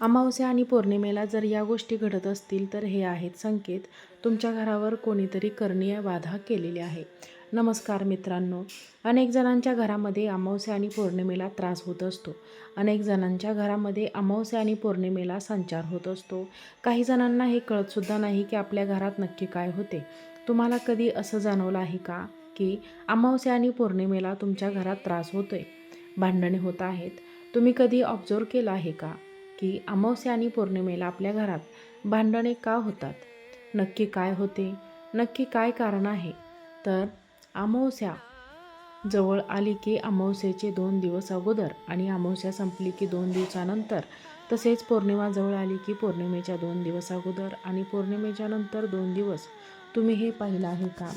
अमावस्या आणि पौर्णिमेला जर या गोष्टी घडत असतील तर हे आहेत संकेत. तुमच्या घरावर कोणीतरी करणीय बाधा केलेली आहे. नमस्कार मित्रांनो. अनेक जणांच्या घरामध्ये अमावस्या आणि पौर्णिमेला त्रास होत असतो. अनेक जणांच्या घरामध्ये अमावस्या आणि पौर्णिमेला संचार होत असतो. काही जणांना हे कळतसुद्धा नाही की आपल्या घरात नक्की काय होते. तुम्हाला कधी असं जाणवलं आहे का की अमावस्या आणि पौर्णिमेला तुमच्या घरात त्रास होतोय? भांडणे होत आहेत. तुम्ही कधी ऑब्झर्व केलं आहे का? की अमावस्या आणि पौर्णिमेला आपल्या घरात भांडणे का होतात? नक्की काय होते? नक्की काय कारण आहे? तर अमावस्या जवळ आली की अमावस्येचे दोन दिवस अगोदर आणि अमावस्या संपली की दोन दिवसानंतर. तसेच पौर्णिमा जवळ आली की पौर्णिमेच्या दोन दिवस अगोदर आणि पौर्णिमेच्या नंतर दोन दिवस. तुम्ही हे पाहिलं आहे का?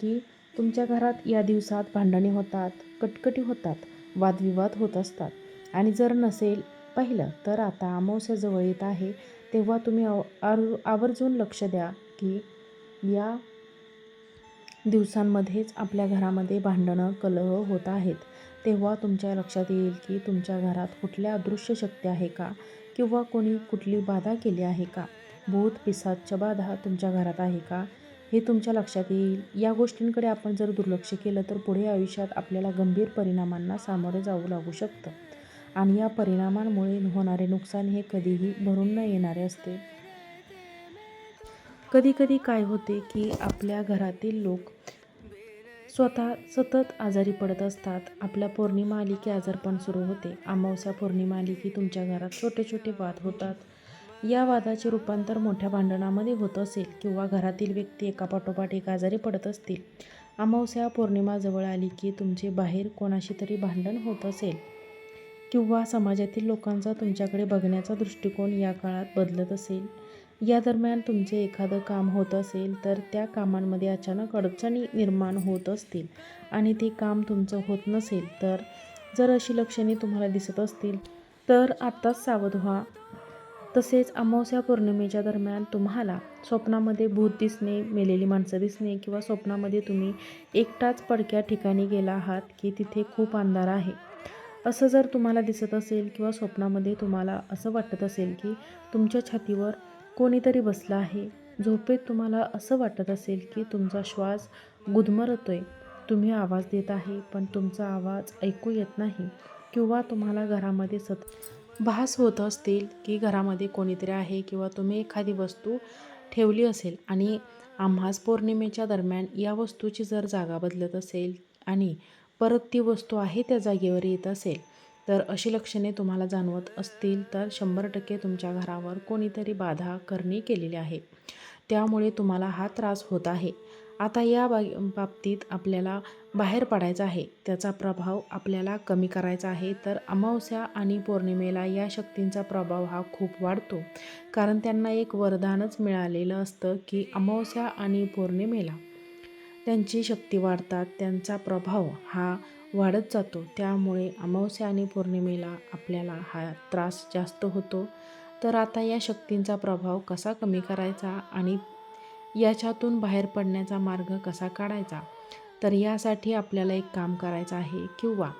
की तुमच्या घरात या दिवसात भांडणे होतात कटकटी होतात वादविवाद होत असतात. आणि जर नसेल पाहिलं तर आता अमावस्या जवळ येत आहे. तेव्हा तुम्ही आव आवर्जून लक्ष द्या की या दिवसांमध्येच आपल्या घरामध्ये भांडणं कलह होत आहेत. तेव्हा तुमच्या लक्षात येईल की तुमच्या घरात कुठल्या अदृश्य शक्ती आहे का? किंवा कोणी कुठली बाधा केली आहे का? भूत पिसाच्य बाधा तुमच्या घरात आहे का? हे तुमच्या लक्षात येईल. या गोष्टींकडे आपण जर दुर्लक्ष केलं तर पुढे आयुष्यात आपल्याला गंभीर परिणामांना सामोरे जावं लागू शकतं. आणि या परिणामांमुळे होणारे नुकसान हे कधीही भरून न येणारे असते. कधीकधी काय होते की आपल्या घरातील लोक स्वतः सतत आजारी पडत असतात. आपल्या पौर्णिमा आली की आजारपण सुरू होते. अमावस्या पौर्णिमा आली की तुमच्या घरात छोटे छोटे वाद होतात. या वादाचे रूपांतर मोठ्या भांडणामध्ये होत असेल किंवा घरातील व्यक्ती एकापाठोपाठ एक आजारी पडत असतील. अमावस्या पौर्णिमा जवळ आली की तुमचे बाहेर कोणाशी तरी भांडण होत असेल. किंवा समाजातील लोकांचा तुमच्याकडे बघण्याचा दृष्टिकोन या काळात बदलत असेल. या दरम्यान तुमचे एखादं काम होत असेल तर त्या कामांमध्ये अचानक अडचणी निर्माण होत असतील आणि ते काम तुमचं होत नसेल तर जर अशी लक्षणे तुम्हाला दिसत असतील तर आत्ताच सावध व्हा. तसेच अमावस्या पौर्णिमेच्या दरम्यान तुम्हाला स्वप्नामध्ये भूत दिसणे मेलेली माणसं दिसणे किंवा स्वप्नामध्ये तुम्ही एकटाच पडक्या ठिकाणी गेला आहात की तिथे खूप अंधार आहे. असं जर तुम्हाला दिसत असेल किंवा स्वप्नामध्ये तुम्हाला असं वाटत असेल की तुमच्या छातीवर कोणीतरी बसलं आहे झोपेत तुम्हाला असं वाटत असेल की तुमचा श्वास गुदमरतोय तुम्ही आवाज देत आहे पण तुमचा आवाज ऐकू येत नाही किंवा तुम्हाला घरामध्ये सत भास होत असतील की घरामध्ये कोणीतरी आहे किंवा तुम्ही एखादी वस्तू ठेवली असेल आणि आम्हास पौर्णिमेच्या दरम्यान या वस्तूची जर जागा बदलत असेल आणि परत ती वस्तू आहे त्या जागेवर येत असेल तर अशी लक्षणे तुम्हाला जाणवत असतील तर शंभर टक्के तुमच्या घरावर कोणीतरी बाधा करणी केलेली आहे. त्यामुळे तुम्हाला हा त्रास होत आहे. आता या बा बाबतीत आपल्याला बाहेर पडायचं आहे. त्याचा प्रभाव आपल्याला कमी करायचा आहे. तर अमावस्या आणि पौर्णिमेला या शक्तींचा प्रभाव हा खूप वाढतो. कारण त्यांना एक वरदानच मिळालेलं असतं की अमावस्या आणि पौर्णिमेला त्यांची शक्ती वाढतात त्यांचा प्रभाव हा वाढत जातो. त्यामुळे अमावस्या आणि पौर्णिमेला आपल्याला हा त्रास जास्त होतो. तर आता या शक्तींचा प्रभाव कसा कमी करायचा आणि याच्यातून बाहेर पडण्याचा मार्ग कसा काढायचा? तर यासाठी आपल्याला एक काम करायचं आहे किंवा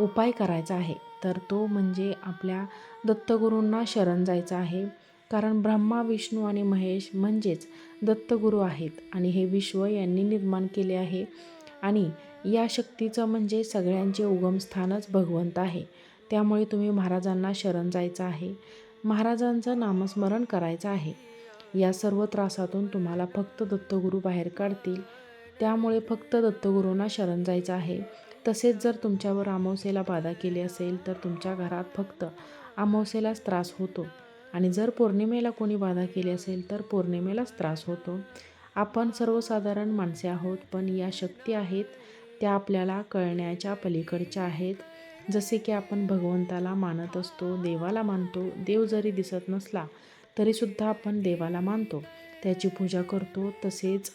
उपाय करायचा आहे. तर तो म्हणजे आपल्या दत्तगुरूंना शरण जायचं आहे. कारण ब्रह्मा विष्णू आणि महेश म्हणजेच दत्तगुरू आहेत आणि हे विश्व यांनी निर्माण केले आहे. आणि या शक्तीचं म्हणजे सगळ्यांचे उगमस्थानच भगवंत आहे. त्यामुळे तुम्ही महाराजांना शरण जायचं आहे. महाराजांचं नामस्मरण करायचं आहे. या सर्व त्रासातून तुम्हाला फक्त दत्तगुरू बाहेर काढतील. त्यामुळे फक्त दत्तगुरूंना शरण जायचं आहे. तसेच जर तुमच्यावर अमावस्येला बाधा केली असेल तर तुमच्या घरात फक्त अमावस्येलाच त्रास होतो. आणि जर पौर्णिमेला कोणी बाधा केली असेल तर पौर्णिमेलाच त्रास होतो. आपण सर्वसाधारण माणसे आहोत पण या शक्ती आहेत त्या आपल्याला कळण्याच्या पलीकडच्या आहेत. जसे की आपण भगवंताला मानत असतो देवाला मानतो देव जरी दिसत नसला तरीसुद्धा आपण देवाला मानतो. त्याची पूजा करतो तसेच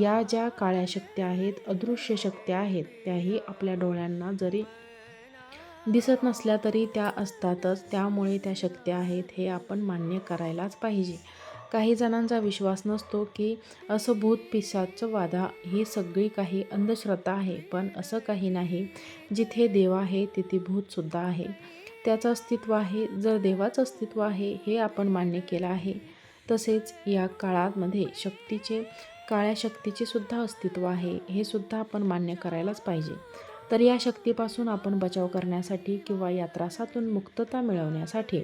या ज्या काळ्या शक्त्या आहेत अदृश्य शक्त्या आहेत त्याही आपल्या डोळ्यांना जरी दिसत नसल्या तरी त्या असतातच. त्यामुळे त्या शक्त्या आहेत हे आपण मान्य करायलाच पाहिजे. काही जणांचा विश्वास नसतो की असं भूत पिशाचं वादा ही सगळी काही अंधश्रद्धा आहे. पण असं काही नाही. जिथे देव आहे तिथे भूतसुद्धा आहे. त्याचं अस्तित्व आहे. जर देवाचं अस्तित्व आहे हे आपण मान्य केलं आहे. तसेच या काळामध्ये शक्तीचे काळ्या शक्तीचे सुद्धा अस्तित्व आहे. हे सुद्धा आपण मान्य करायलाच पाहिजे. तर या शक्तीपासून आपण बचाव करण्यासाठी किंवा या त्रासातून मुक्तता मिळवण्यासाठी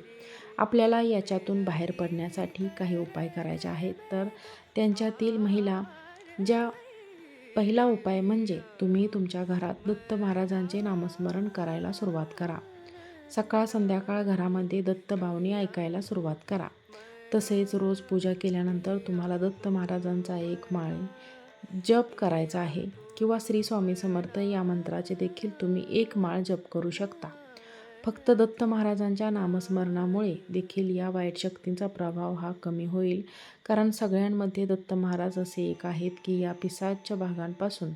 आपल्याला याच्यातून बाहेर पडण्यासाठी काही उपाय करायचे आहेत. तर त्यांच्यातील महिला ज्या पहिला उपाय म्हणजे तुम्ही तुमच्या घरात दत्त महाराजांचे नामस्मरण करायला सुरुवात करा. सकाळ संध्याकाळ घरामध्ये दत्त भावनी ऐकायला सुरुवात करा. तसेच रोज पूजा केल्यानंतर तुम्हाला दत्त महाराजांचा एक माळ जप करायचा आहे. किंवा श्री स्वामी समर्थ या मंत्राचे देखील तुम्ही एक माळ जप करू शकता. फक्त दत्त महाराजांच्या नामस्मरणामुळे देखील या वाईट शक्तींचा प्रभाव हा कमी होईल. कारण सगळ्यांमध्ये दत्त महाराज असे एक आहेत की या पिसाच्या भागांपासून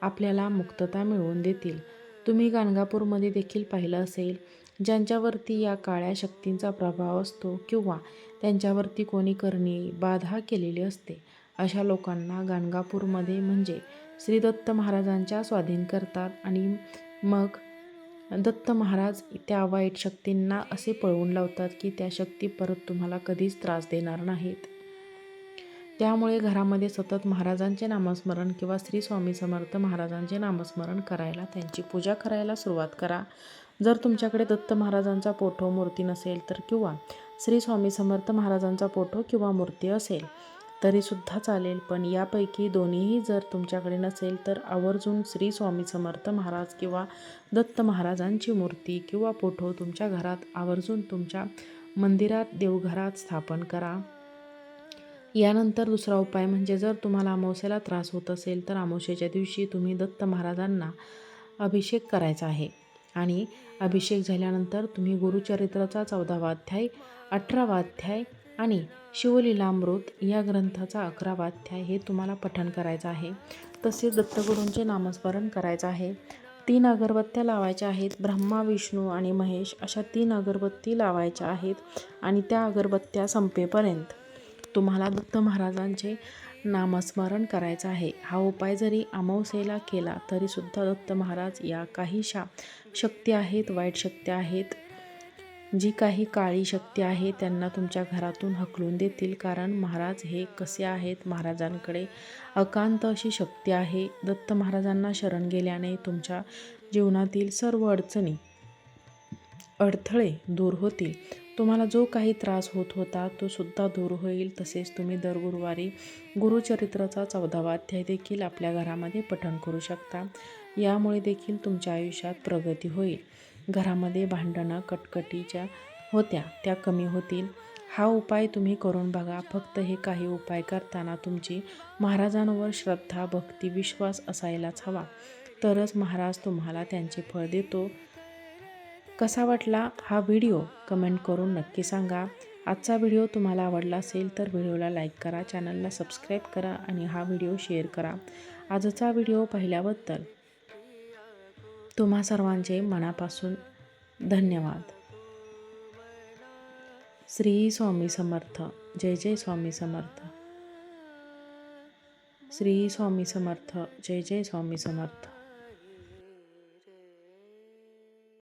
आपल्याला मुक्तता मिळवून देतील. तुम्ही गाणगापूरमध्ये देखील पाहिलं असेल ज्यांच्यावरती या काळ्या शक्तींचा प्रभाव असतो किंवा त्यांच्यावरती कोणी करणी बाधा केलेली असते अशा लोकांना गाणगापूरमध्ये म्हणजे श्री दत्त महाराजांच्या स्वाधीन करतात आणि मग दत्त महाराज त्या वाईट शक्तींना असे पळवून लावतात की त्या शक्ती परत तुम्हाला कधीच त्रास देणार नाहीत. त्यामुळे घरामध्ये सतत महाराजांचे नामस्मरण किंवा श्री स्वामी समर्थ महाराजांचे नामस्मरण करायला त्यांची पूजा करायला सुरुवात करा. जर तुमच्याकडे दत्त महाराजांचा पोठो मूर्ती नसेल तर किंवा श्री स्वामी समर्थ महाराजांचा पोठो किंवा मूर्ती असेल तरीसुद्धा चालेल. पण यापैकी दोन्हीही जर तुमच्याकडे नसेल तर आवर्जून श्री स्वामी समर्थ महाराज किंवा दत्त महाराजांची मूर्ती किंवा फोटो तुमच्या घरात आवर्जून तुमच्या मंदिरात देवघरात स्थापन करा. यानंतर दुसरा उपाय म्हणजे जर तुम्हाला अमावस्याला त्रास होत असेल तर अमावस्येच्या दिवशी तुम्ही दत्त महाराजांना अभिषेक करायचा आहे. आणि अभिषेक झाल्यानंतर तुम्ही गुरुचरित्राचा चौदावा अध्याय अठरावा अध्याय आणि शिवलीलामृत या ग्रंथाचा अकरावा अध्याय हे तुम्हाला पठण करायचं आहे. तसेच दत्तगुरूंचे नामस्मरण करायचं आहे. तीन अगरबत्त्या लावायच्या आहेत. ब्रह्मा विष्णू आणि महेश अशा तीन अगरबत्ती लावायच्या आहेत आणि त्या अगरबत्त्या संपेपर्यंत तुम्हाला दत्त महाराजांचे नामस्मरण करायचं आहे. हा उपाय जरी अमावस्येला केला तरीसुद्धा दत्त महाराज या काहीशा शक्ती आहेत वाईट शक्ती आहेत जी काही काळी शक्ती आहे त्यांना तुमच्या घरातून हकलून देतील. कारण महाराज हे कसे आहेत? महाराजांकडे अकांत अशी शक्ती आहे. दत्त महाराजांना शरण गेल्याने तुमच्या जीवनातील सर्व अडचणी अडथळे दूर होतील. तुम्हाला जो काही त्रास होत होता तो सुद्धा दूर होईल. तसेच तुम्ही दर गुरुवारी गुरुचरित्राचा चौदावा अध्याय देखील आपल्या घरामध्ये पठण करू शकता. यामुळे देखील तुमच्या आयुष्यात प्रगती होईल. घरामध्ये भांडणं कटकटीच्या होत्या त्या कमी होतील. हा उपाय तुम्ही करून बघा. फक्त हे काही उपाय करताना तुमची महाराजांवर श्रद्धा भक्ती विश्वास असायलाच हवा. तरच महाराज तुम्हाला त्यांचे फळ देतो. कसा वाटला हा व्हिडिओ? कमेंट करून नक्की सांगा. आजचा व्हिडिओ तुम्हाला आवडला असेल तर व्हिडिओला लाईक करा चॅनलला सबस्क्राईब करा आणि हा व्हिडिओ शेअर करा. आजचा व्हिडिओ पाहिल्याबद्दल तुम्हा सर्वांचे मनापासून धन्यवाद. श्री स्वामी समर्थ. जय जय स्वामी समर्थ. श्री स्वामी समर्थ. जय जय स्वामी समर्थ.